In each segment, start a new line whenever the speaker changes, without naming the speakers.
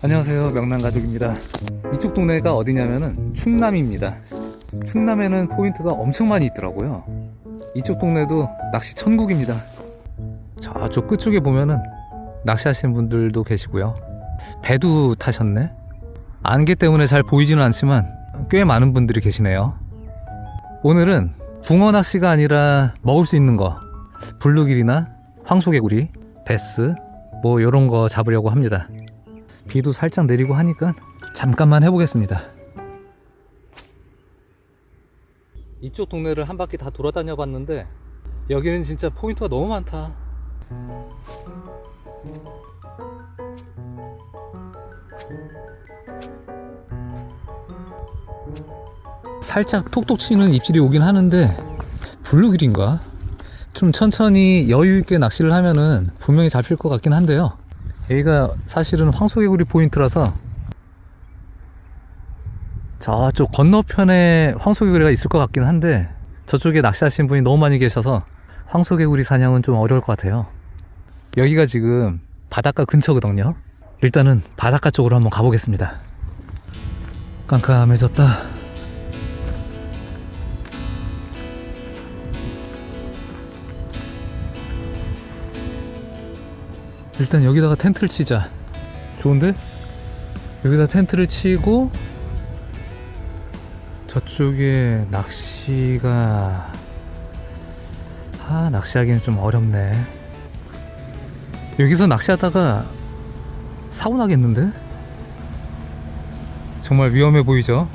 안녕하세요. 명랑가족입니다. 이쪽 동네가 어디냐면은 충남입니다. 충남에는 포인트가 엄청 많이 있더라고요. 이쪽 동네도 낚시 천국입니다. 저쪽 끝쪽에 보면은 낚시하시는 분들도 계시고요. 배도 타셨네? 안개 때문에 잘 보이지는 않지만 꽤 많은 분들이 계시네요. 오늘은 붕어 낚시가 아니라 먹을 수 있는 거. 블루길이나 황소개구리 베스 뭐 요런 거 잡으려고 합니다 비도 살짝 내리고 하니까 잠깐만 해보겠습니다. 이쪽 동네를 한 바퀴 다 돌아다녀 봤는데 여기는 진짜 포인트가 너무 많다. 살짝 톡톡 치는 입질이 오긴 하는데 블루길인가? 좀 천천히 여유 있게 낚시를 하면은 분명히 잡힐 것 같긴 한데요. 여기가 사실은 황소개구리 포인트라서 저쪽 건너편에 황소개구리가 있을 것 같긴 한데 저쪽에 낚시하시는 분이 너무 많이 계셔서 황소개구리 사냥은 좀 어려울 것 같아요. 여기가 지금 바닷가 근처거든요. 일단은 바닷가 쪽으로 한번 가보겠습니다. 깜깜해졌다. 일단 여기다가 텐트를 치자. 좋은데? 여기다 텐트를 치고 저쪽에 낚시가 아 낚시하기는 좀 어렵네. 여기서 낚시하다가 사고 나겠는데? 정말 위험해 보이죠?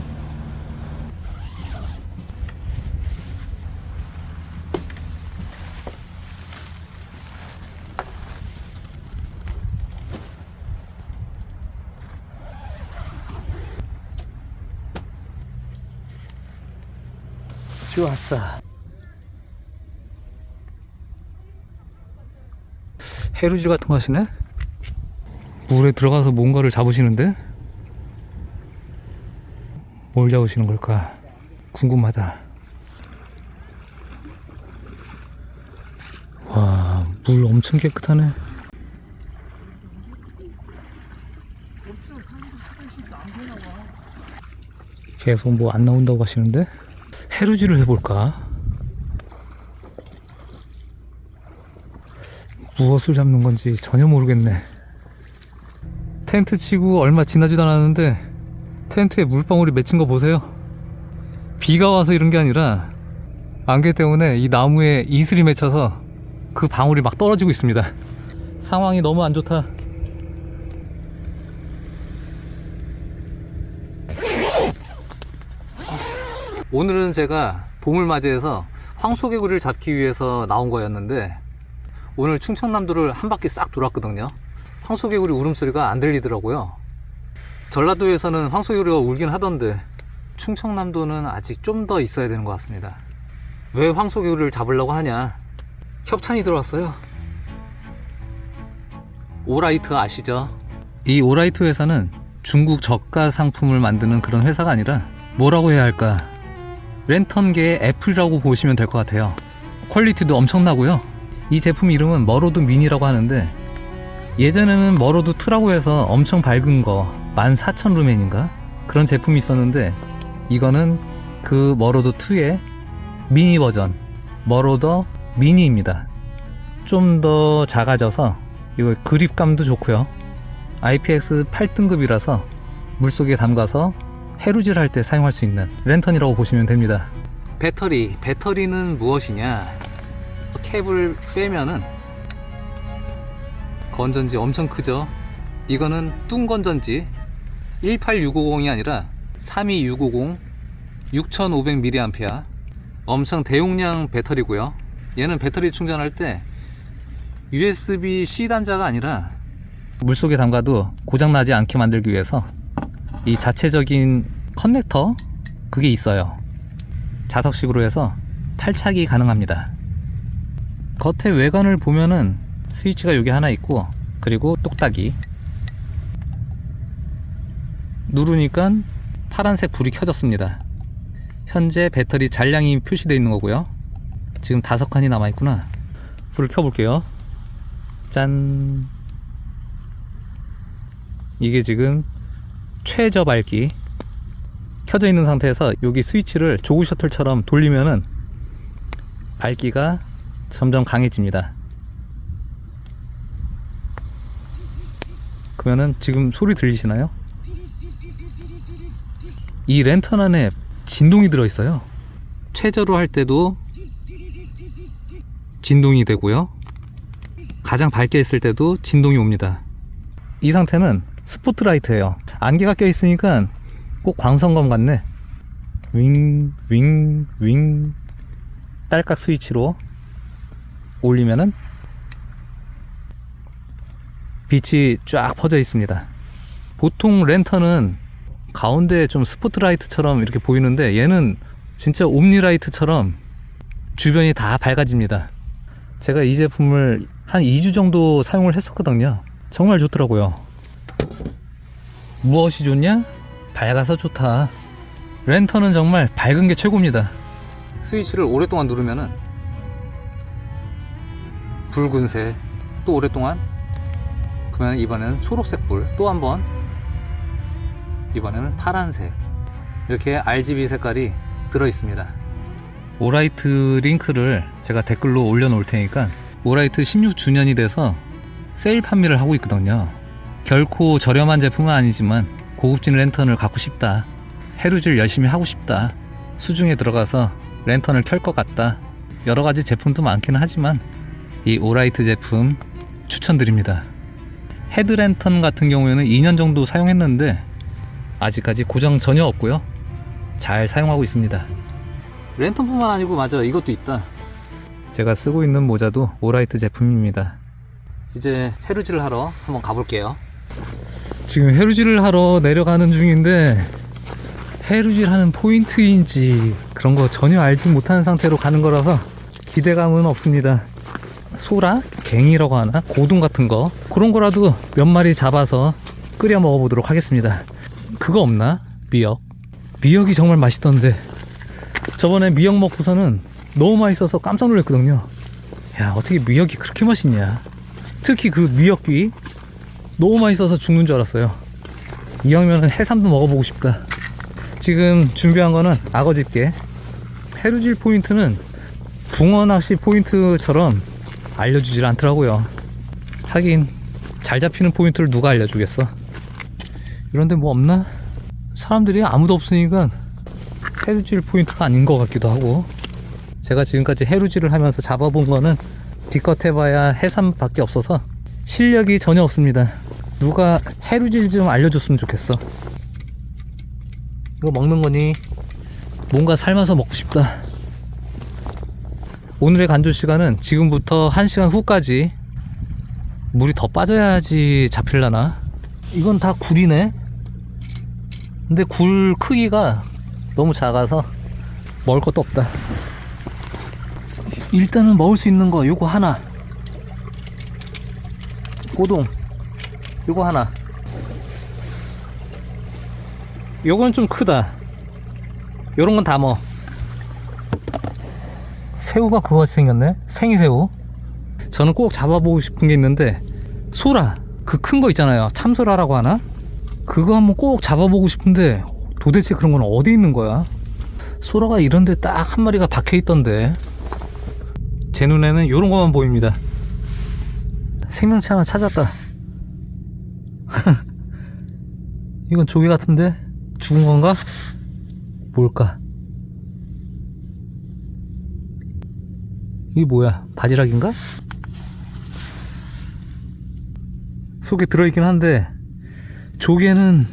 좋았어. 해루질 같은 거 하시네? 물에 들어가서 뭔가를 잡으시는데? 뭘 잡으시는 걸까? 궁금하다. 와, 물 엄청 깨끗하네. 계속 뭐 안 나온다고 하시는데? 해루질을 해볼까? 무엇을 잡는 건지 전혀 모르겠네. 텐트 치고 얼마 지나지도 않았는데 텐트에 물방울이 맺힌 거 보세요. 비가 와서 이런 게 아니라 안개 때문에 이 나무에 이슬이 맺혀서 그 방울이 막 떨어지고 있습니다. 상황이 너무 안 좋다. 오늘은 제가 봄을 맞이해서 황소개구리를 잡기 위해서 나온 거였는데 오늘 충청남도를 한 바퀴 싹 돌았거든요. 황소개구리 울음소리가 안 들리더라고요. 전라도에서는 황소개구리가 울긴 하던데 충청남도는 아직 좀 더 있어야 되는 것 같습니다. 왜 황소개구리를 잡으려고 하냐? 협찬이 들어왔어요. 오라이트 아시죠? 이 오라이트 회사는 중국 저가 상품을 만드는 그런 회사가 아니라 뭐라고 해야 할까? 랜턴계의 애플이라고 보시면 될 것 같아요. 퀄리티도 엄청나고요. 이 제품 이름은 머로드 미니라고 하는데 예전에는 머로드 2라고 해서 엄청 밝은 거 14,000 루멘인가 그런 제품이 있었는데 이거는 그 머로드 2의 미니 버전 머로더 미니입니다. 좀 더 작아져서 이거 그립감도 좋고요. IPX 8등급이라서 물속에 담가서 해루질 할 때 사용할 수 있는 랜턴이라고 보시면 됩니다. 배터리, 배터리는 무엇이냐? 캡을 빼면은 건전지 엄청 크죠? 이거는 뚱 건전지 18650이 아니라 32650 6500mAh 엄청 대용량 배터리고요. 얘는 배터리 충전할 때 USB-C 단자가 아니라 물속에 담가도 고장나지 않게 만들기 위해서 이 자체적인 커넥터 그게 있어요. 자석식으로 해서 탈착이 가능합니다. 겉에 외관을 보면은 스위치가 여기 하나 있고 그리고 똑딱이 누르니까 파란색 불이 켜졌습니다. 현재 배터리 잔량이 표시되어 있는 거고요. 지금 다섯 칸이 남아 있구나. 불을 켜볼게요. 짠. 이게 지금 최저 밝기 켜져 있는 상태에서 여기 스위치를 조그 셔틀처럼 돌리면은 밝기가 점점 강해집니다. 그러면은 지금 소리 들리시나요? 이 랜턴 안에 진동이 들어 있어요. 최저로 할 때도 진동이 되고요. 가장 밝게 했을 때도 진동이 옵니다. 이 상태는 스포트라이트예요. 안개가 껴 있으니까 꼭 광선검 같네. 윙, 윙, 윙. 딸깍 스위치로 올리면은 빛이 쫙 퍼져 있습니다. 보통 랜턴은 가운데 좀 스포트라이트처럼 이렇게 보이는데 얘는 진짜 옴니라이트처럼 주변이 다 밝아집니다. 제가 이 제품을 한 2주 정도 사용을 했었거든요. 정말 좋더라고요. 무엇이 좋냐? 밝아서 좋다. 랜턴은 정말 밝은 게 최고입니다. 스위치를 오랫동안 누르면은 붉은색 또 오랫동안 그러면 이번에는 초록색 불 또 한 번 이번에는 파란색 이렇게 RGB 색깔이 들어 있습니다. 오라이트 링크를 제가 댓글로 올려놓을 테니까 오라이트 16주년이 돼서 세일 판매를 하고 있거든요. 결코 저렴한 제품은 아니지만 고급진 랜턴을 갖고 싶다. 해루질 열심히 하고 싶다. 수중에 들어가서 랜턴을 켤 것 같다. 여러 가지 제품도 많기는 하지만 이 오라이트 제품 추천드립니다. 헤드랜턴 같은 경우에는 2년 정도 사용했는데 아직까지 고장 전혀 없고요. 잘 사용하고 있습니다. 랜턴뿐만 아니고 맞아 이것도 있다. 제가 쓰고 있는 모자도 오라이트 제품입니다. 이제 해루질을 하러 한번 가볼게요. 지금 해루질을 하러 내려가는 중인데 해루질 하는 포인트인지 그런 거 전혀 알지 못하는 상태로 가는 거라서 기대감은 없습니다. 소라, 갱이라고 하나, 고동 같은 거 그런 거라도 몇 마리 잡아서 끓여 먹어보도록 하겠습니다. 그거 없나? 미역. 미역이 정말 맛있던데 저번에 미역 먹고서는 너무 맛있어서 깜짝 놀랐거든요. 야 어떻게 미역이 그렇게 맛있냐? 특히 그 미역귀 너무 맛있어서 죽는 줄 알았어요. 이왕이면 해삼도 먹어보고 싶다. 지금 준비한 거는 악어 집게. 해루질 포인트는 붕어 낚시 포인트처럼 알려주질 않더라고요. 하긴 잘 잡히는 포인트를 누가 알려주겠어? 이런데 뭐 없나? 사람들이 아무도 없으니까 해루질 포인트가 아닌 것 같기도 하고 제가 지금까지 해루질을 하면서 잡아본 거는 기껏 해봐야 해삼밖에 없어서 실력이 전혀 없습니다. 누가 해루질 좀 알려줬으면 좋겠어. 이거 먹는 거니 뭔가 삶아서 먹고 싶다. 오늘의 간조 시간은 지금부터 1시간 후까지 물이 더 빠져야지 잡힐라나? 이건 다 굴이네? 근데 굴 크기가 너무 작아서 먹을 것도 없다. 일단은 먹을 수 있는 거 요거 하나. 고동. 요거 하나. 요건 좀 크다. 요런 건다 먹어. 새우가 그거같이 생겼네? 생이새우. 저는 꼭 잡아보고 싶은 게 있는데, 소라. 그 큰 거 있잖아요. 참소라라고 하나? 그거 한번 꼭 잡아보고 싶은데, 도대체 그런 건 어디 있는 거야? 소라가 이런데 딱 한 마리가 박혀 있던데. 제 눈에는 요런 것만 보입니다. 생명체 하나 찾았다. 이건 조개 같은데? 죽은 건가? 뭘까? 이게 뭐야? 바지락인가? 속에 들어있긴 한데 조개는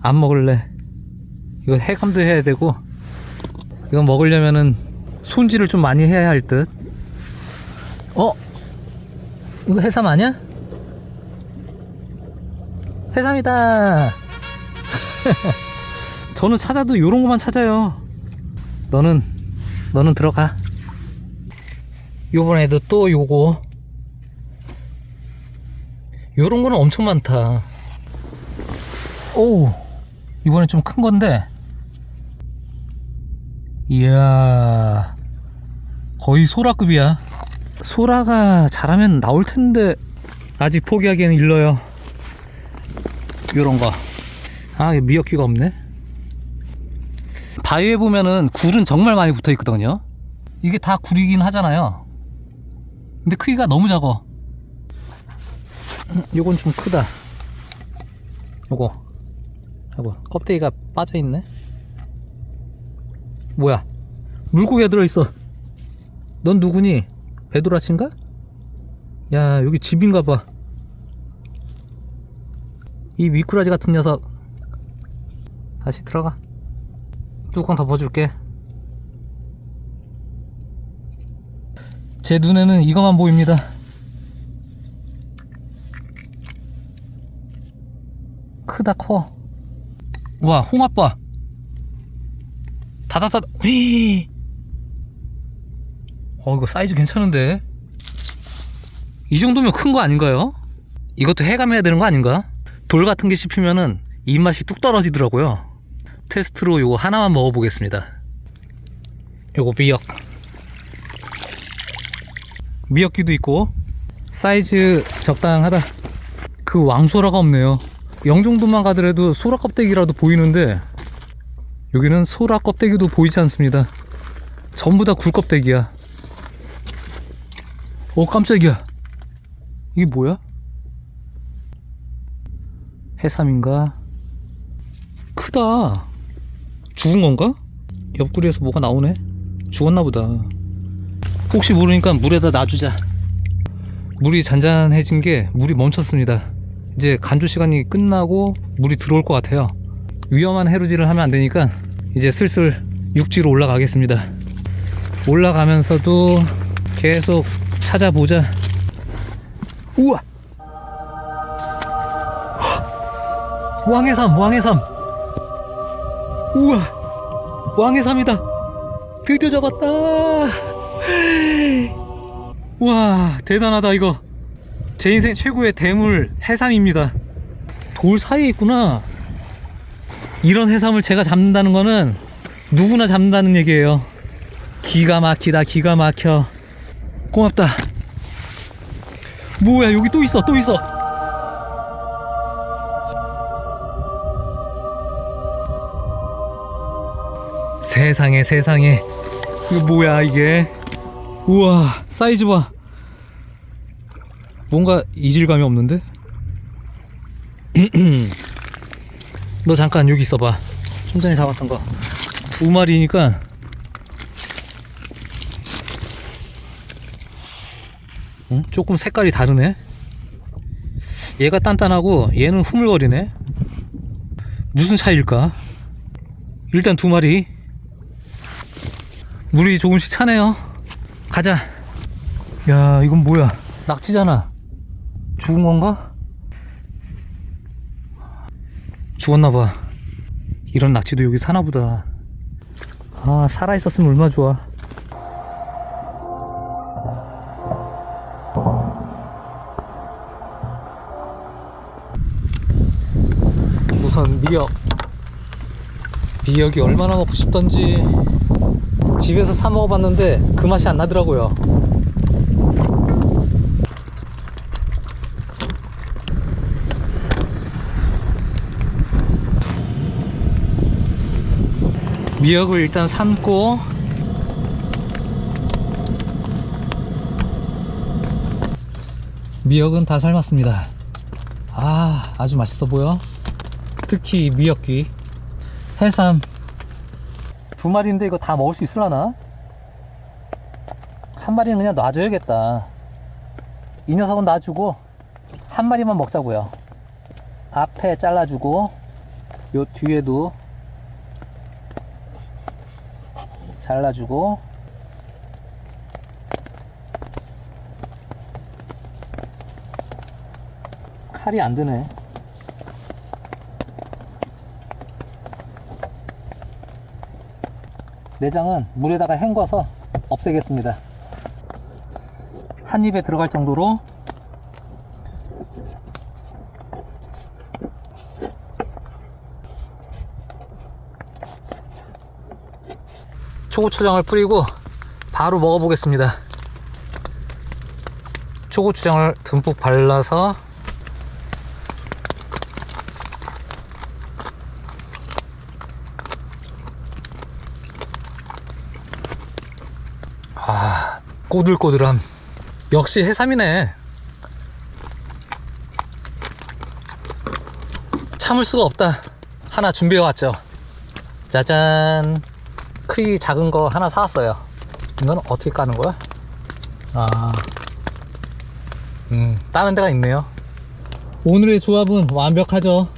안 먹을래. 이거 해감도 해야 되고 이거 먹으려면은 손질을 좀 많이 해야 할 듯. 어? 이거 해삼 아니야? 해삼이다. 저는 찾아도 요런 것만 찾아요. 너는 너는 들어가. 요번에도 또 요거. 요런 거는 엄청 많다. 오, 이번엔 좀큰 건데. 이야, 거의 소라급이야. 소라가 잘하면 나올 텐데, 아직 포기하기에는 일러요. 요런 거. 아, 이거 미역기가 없네. 바위에 보면은 굴은 정말 많이 붙어 있거든요. 이게 다 굴이긴 하잖아요. 근데 크기가 너무 작아. 음, 요건 좀 크다. 요거. 요거. 껍데기가 빠져 있네. 뭐야? 물고기가 들어있어. 넌 누구니? 베도라치인가? 야, 여기 집인가 봐. 이 미꾸라지 같은 녀석. 다시 들어가. 뚜껑 덮어줄게. 제 눈에는 이거만 보입니다. 크다 커. 와 봐. 다다다. 휘. 어 이거 사이즈 괜찮은데. 이 정도면 큰 거 아닌가요? 이것도 해감해야 되는 거 아닌가? 돌 같은 게 씹히면은 입맛이 뚝 떨어지더라고요. 테스트로 요거 하나만 먹어보겠습니다. 요거 미역. 미역기도 있고 사이즈 적당하다. 그 왕소라가 없네요. 영종도만 가더라도 소라 껍데기라도 보이는데 여기는 소라 껍데기도 보이지 않습니다. 전부 다 굴 껍데기야. 오 깜짝이야. 이게 뭐야? 해삼인가? 크다. 죽은 건가? 옆구리에서 뭐가 나오네? 죽었나 보다. 혹시 모르니까 물에다 놔주자. 물이 잔잔해진 게 물이 멈췄습니다. 이제 간조 시간이 끝나고 물이 들어올 것 같아요. 위험한 해루질을 하면 안 되니까 이제 슬슬 육지로 올라가겠습니다. 올라가면서도 계속 찾아보자. 우와! 왕해삼, 왕해삼! 우와! 왕해삼이다! 드디어 잡았다! 와, 대단하다, 이거. 제 인생 최고의 대물 해삼입니다. 돌 사이에 있구나. 이런 해삼을 제가 잡는다는 거는 누구나 잡는다는 얘기예요. 기가 막히다, 기가 막혀. 고맙다. 뭐야, 여기 또 있어, 또 있어. 세상에, 세상에. 이거 뭐야, 이게. 우와, 사이즈 봐. 뭔가 이질감이 없는데? 너 잠깐 여기 있어봐. 좀 전에 잡았던 거. 두 마리니까. 응? 조금 색깔이 다르네. 얘가 단단하고 얘는 흐물거리네. 무슨 차이일까? 일단 두 마리. 물이 조금씩 차네요. 가자. 야, 이건 뭐야? 낙지잖아. 죽은 건가? 죽었나봐. 이런 낙지도 여기 사나보다. 아, 살아있었으면 얼마나 좋아. 우선 미역. 미역이 얼마나 먹고 싶던지 집에서 사 먹어봤는데 그 맛이 안 나더라고요. 미역을 일단 삶고 미역은 다 삶았습니다. 아, 아주 맛있어 보여. 특히 이 미역귀, 해삼. 두 마리인데 이거 다 먹을 수 있을라나? 한 마리는 그냥 놔줘야겠다. 이 녀석은 놔주고 한 마리만 먹자고요. 앞에 잘라주고 요 뒤에도 잘라주고 칼이 안 드네. 내장은 물에다가 헹궈서 없애겠습니다. 한 입에 들어갈 정도로 초고추장을 뿌리고 바로 먹어보겠습니다. 초고추장을 듬뿍 발라서 꼬들꼬들함. 역시 해삼이네. 참을 수가 없다. 하나 준비해 왔죠. 짜잔. 크기 작은 거 하나 사왔어요. 이건 어떻게 까는 거야? 아, 음, 다른 데가 있네요. 오늘의 조합은 완벽하죠.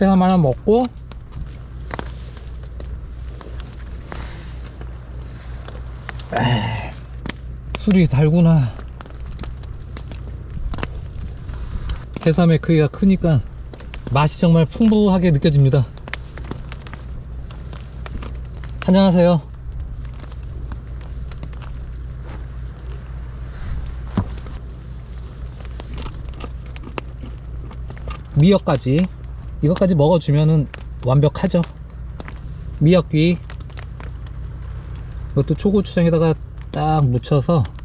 해삼 하나 먹고, 술이 달구나. 해삼의 크기가 크니까 맛이 정말 풍부하게 느껴집니다. 한잔하세요. 미역까지 이것까지 먹어주면은 완벽하죠. 미역귀 이것도 초고추장에다가 딱 묻혀서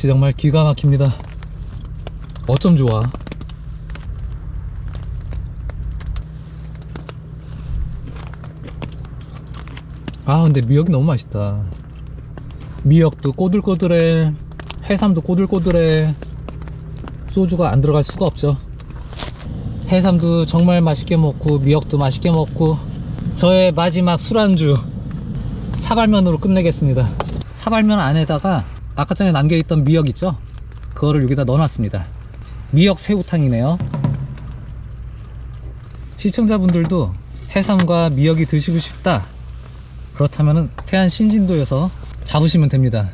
맛이 정말 기가 막힙니다. 어쩜 좋아. 아, 근데 미역이 너무 맛있다. 미역도 꼬들꼬들해, 해삼도 꼬들꼬들해, 소주가 안 들어갈 수가 없죠. 해삼도 정말 맛있게 먹고, 미역도 맛있게 먹고, 저의 마지막 술안주, 사발면으로 끝내겠습니다. 사발면 안에다가 아까 전에 남겨있던 미역 있죠? 그거를 여기다 넣어놨습니다. 미역 새우탕이네요. 시청자분들도 해삼과 미역이 드시고 싶다. 그렇다면 태안 신진도에서 잡으시면 됩니다.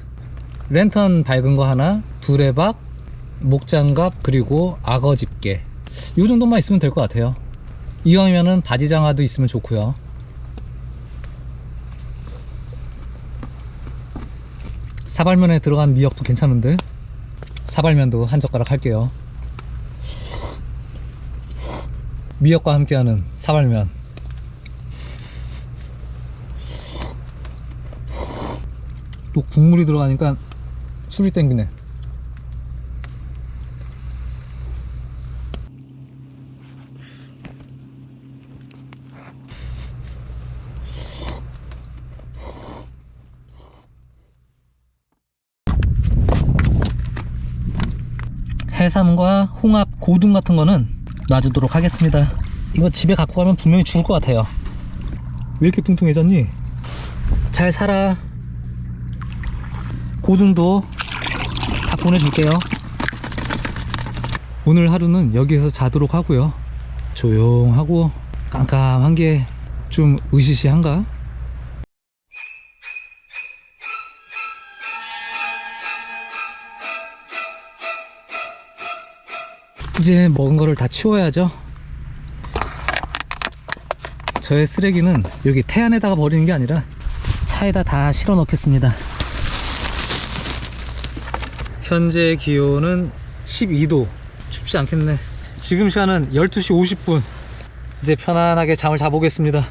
랜턴 밝은 거 하나, 두레박, 목장갑, 그리고 악어 집게. 이 정도만 있으면 될 것 같아요. 이왕이면은 바지장화도 있으면 좋고요. 사발면에 들어간 미역도 괜찮은데 사발면도 한 젓가락 할게요. 미역과 함께하는 사발면. 또 국물이 들어가니까 술이 땡기네. 해삼과 홍합, 고등 같은 거는 놔주도록 하겠습니다. 이거 집에 갖고 가면 분명히 죽을 것 같아요. 왜 이렇게 뚱뚱해졌니? 잘 살아. 고등도 다 보내줄게요. 오늘 하루는 여기에서 자도록 하고요. 조용하고 깜깜한 게 좀 으시시한가? 이제 먹은 거를 다 치워야죠. 저의 쓰레기는 여기 태안에다가 버리는 게 아니라 차에다 다 실어 놓겠습니다. 현재 기온은 12도. 춥지 않겠네. 지금 시간은 12시 50분. 이제 편안하게 잠을 자보겠습니다.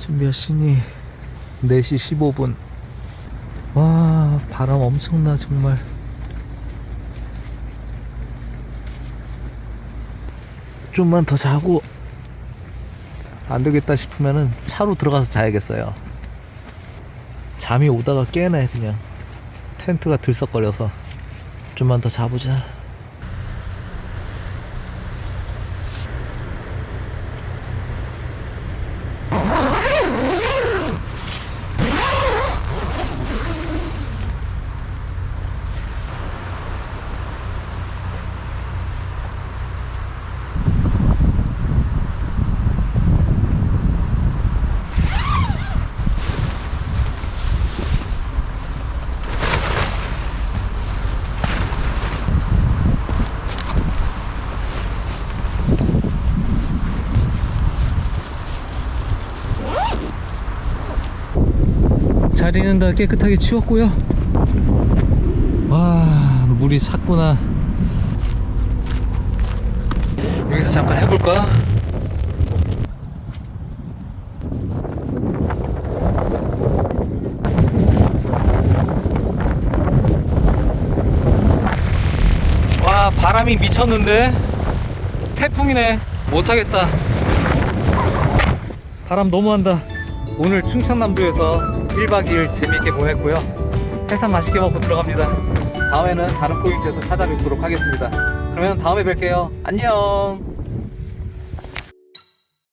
지금 몇 시니? 4시 15분. 와, 바람 엄청나, 정말. 좀만 더 자고 안 되겠다 싶으면은 차로 들어가서 자야겠어요. 잠이 오다가 깨네 그냥 텐트가 들썩거려서 좀만 더 자보자. 자리는 다 깨끗하게 치웠고요. 와 물이 샀구나. 여기서 잠깐 해볼까? 와 바람이 미쳤는데? 태풍이네. 못하겠다. 바람 너무한다. 오늘 충청남도에서 1박 2일 재미있게 보냈고요. 해산 맛있게 먹고 들어갑니다. 다음에는 다른 포인트에서 찾아뵙도록 하겠습니다. 그러면 다음에 뵐게요. 안녕